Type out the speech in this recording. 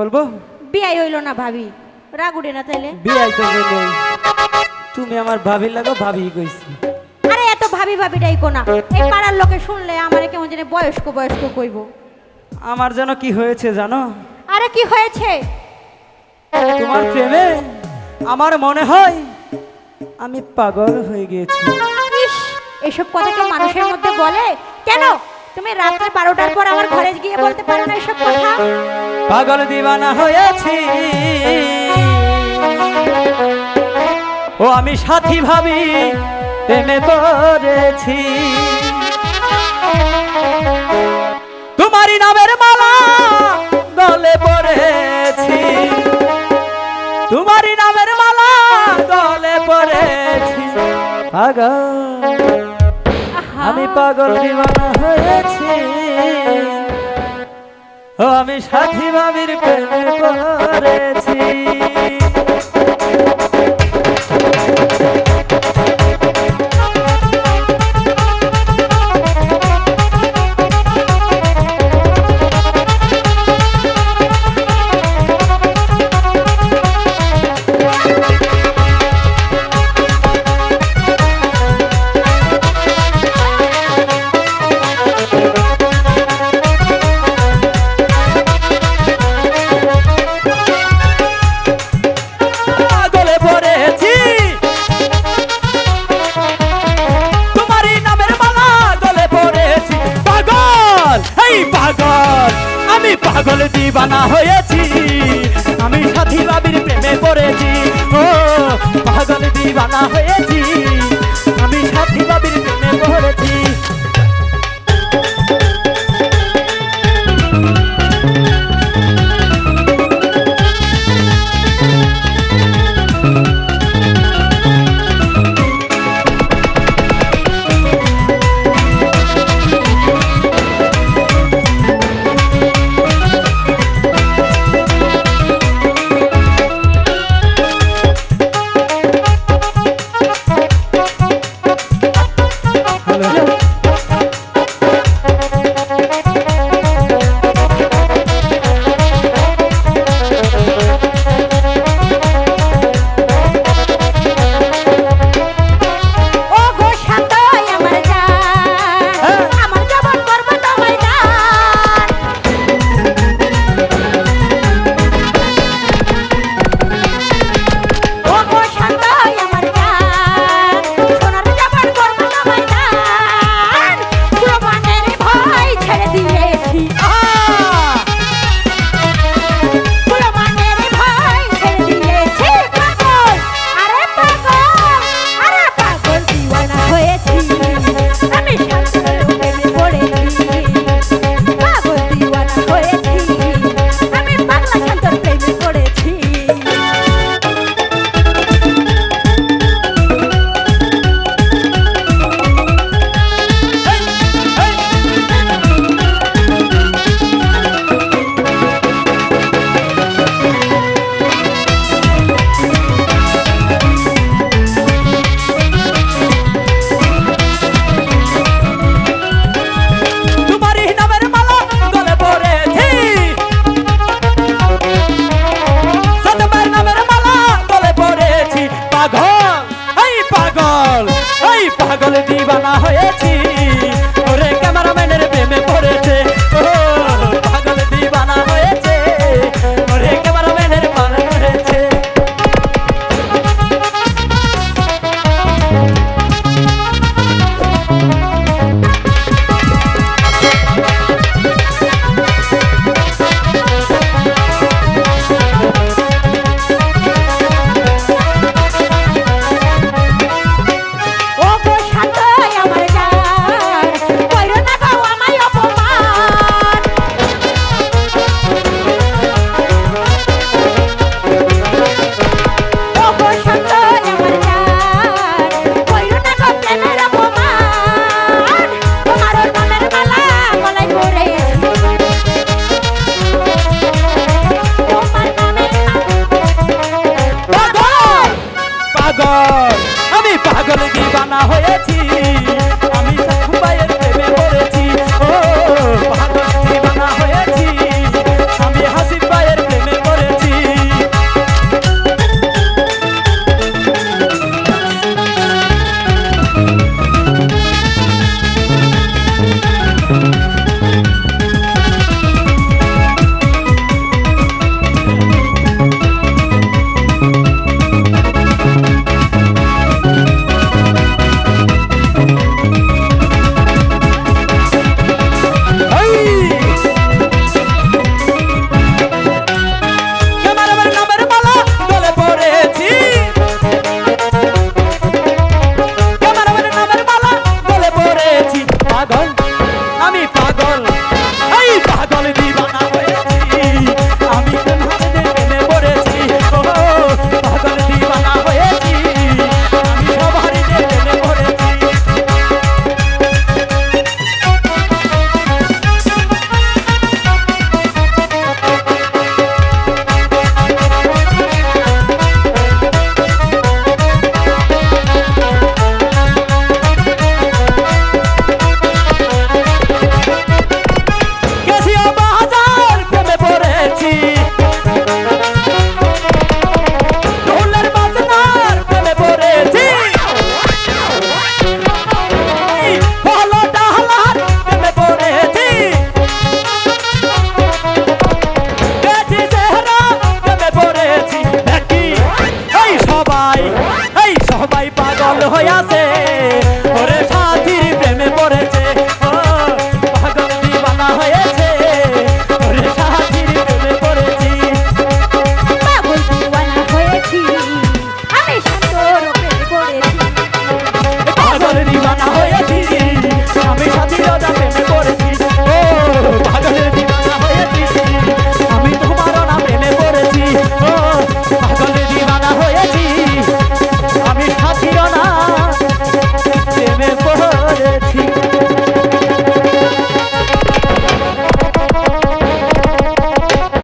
বলব? বিয়াই হইল না ভাবি। রাগ উঠে না তাইলে? বিয়াই তো বলে তুমি আমার ভাবি লাগো ভাবি কইছি। আরে এত ভাবি ভাবি ডাইকো না। এই পাড়ার লোকে শুনলে আমার কেমন জানি বয়স্ক বয়স্ক কইব। আমার যেন কি হয়েছে জানো? আরে কি হয়েছে? তোমার প্রেমে আমার মনে হয় আমি পাগল হয়ে গিয়েছি এসব কথা কেউ মানুষের মধ্যে বলে? কেন? তুমি রাত্রে বারোটার পর আমার ঘরে গিয়ে বলতে পারো না এসব কথা? পাগল দিবানা হয়েছি। ও আমি সাথী ভাবি প্রেমে পড়েছি। তোমারই নামের মালা গলে পড়েছি। তোমারই নামের মালা গলে পড়েছি। আহা, আমি পাগল হয়েছি। আমি সাথী ভাবির প্রেমে পড়েছি। পাগল দিবানা হয়েছি। আমি সাথী বাবির প্রেমে পড়েছি। ও পাগল দিবানা হয়ে